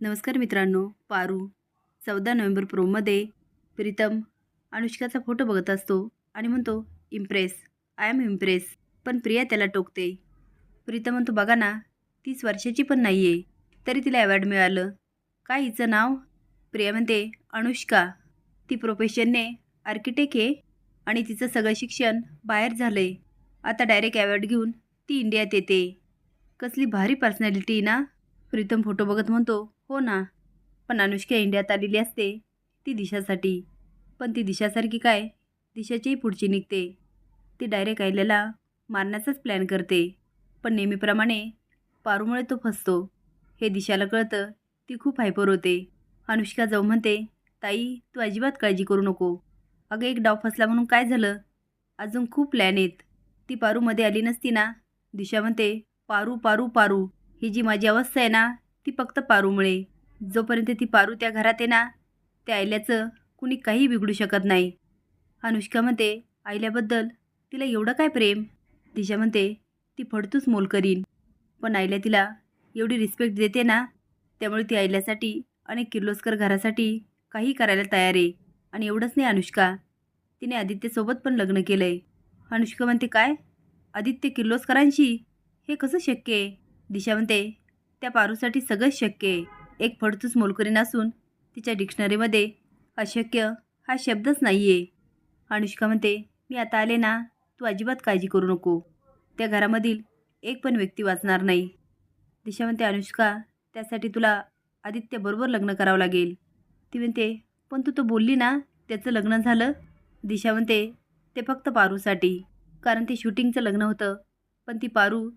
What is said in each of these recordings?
नमस्कार मित्रांनो पारू. चौदा नोव्हेंबर प्रोमध्ये प्रीतम अनुष्काचा फोटो बघत असतो आणि म्हणतो इम्प्रेस आय एम इम्प्रेस. पण प्रिया त्याला टोकते. प्रीतम म्हणतो बघा ना तीस वर्षाची पण नाही आहे तरी तिला अवॉर्ड मिळालं. काय हिचं नाव? प्रिया म्हणते अनुष्का. ती प्रोफेशनने आर्किटेक्ट आहे आणि तिचं सगळं शिक्षण बाहेर झालं आहे आता डायरेक्ट अवॉर्ड घेऊन ती इंडियात येते. कसली भारी पर्सनॅलिटी ना. प्रीतम फोटो बघत म्हणतो हो ना. पण अनुष्का इंडियात आलेली असते. ती दिशासाठी. पण ती दिशासारखी काय? दिशाचीही पुढची निघते. ती डायरेक्ट आयल्याला मारण्याचाच प्लॅन करते. पण नेहमीप्रमाणे पारूमुळे तो फसतो. हे दिशाला कळतं ती खूप हायपर होते. अनुष्का जाऊ म्हणते ताई तू अजिबात काळजी करू नको. अगं एक डाव फसला म्हणून काय झालं? अजून खूप प्लॅन आहेत. ती पारूमध्ये आली नसती ना. दिशा म्हणते पारू पारू पारू. ही जी माझी अवस्था आहे ना ती फक्त पारूमुळे. जोपर्यंत ती पारू त्या घरात आहे ना त्या आयल्याचं कुणी काही बिघडू शकत नाही. अनुष्का म्हणते आयल्याबद्दल तिला एवढं काय प्रेम? दिशा म्हणते ती फडतूच मोल करीन. पण आयल्या तिला एवढी रिस्पेक्ट देते ना त्यामुळे ती आयल्यासाठी आणि किर्लोस्कर घरासाठी काही करायला तयार आहे. आणि एवढंच नाही अनुष्का तिने आदित्यसोबत पण लग्न केलं आहे अनुष्का म्हणते काय? आदित्य किर्लोस्करांशी? हे कसं शक्य आहे? दिशा म्हणते त्या पारूसाठी सगळंच शक्य आहे. एक फडतूस मोलकरीण असून तिच्या डिक्शनरीमध्ये अशक्य हा शब्दच नाही आहे अनुष्का म्हणते मी आता आले ना तू अजिबात काळजी करू नको. त्या घरामधील एक पण व्यक्ती वाचणार नाही. दिशा म्हणते अनुष्का त्यासाठी तुला आदित्यबरोबर लग्न करावं लागेल. ती म्हणते पण तू तो बोलली ना त्याचं लग्न झालं. दिशा म्हणते ते फक्त पारूसाठी. कारण ते शूटिंगचं लग्न होतं पण ती पारू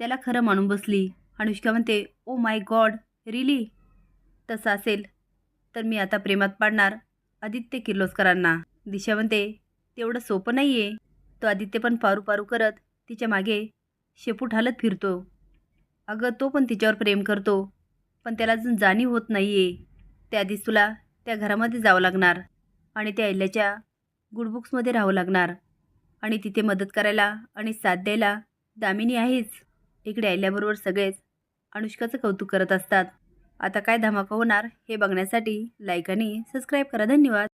त्याला खरं मानून बसली. अनुष्का म्हणते ओ माय गॉड रिली तसं असेल तर मी आता प्रेमात पाडणार आदित्य किर्लोस्करांना. दिशा म्हणते तेवढं सोपं नाही आहे तो आदित्य पण पारू पारू करत तिच्यामागे शेपूट हालत फिरतो. अगं तो पण तिच्यावर प्रेम करतो पण त्याला अजून जाणीव होत नाही आहे त्याआधीच तुला त्या घरामध्ये जावं लागणार आणि त्या इल्ल्याच्या गुडबुक्समध्ये राहावं लागणार आणि तिथे मदत करायला आणि साथ द्यायला दामिनी आहेच. इकडे आल्याबरोबर सगळेच अनुष्काचं कौतुक करत असतात. आता काय धमाका होणार हे बघण्यासाठी लाईक आणि सबस्क्राईब करा. धन्यवाद.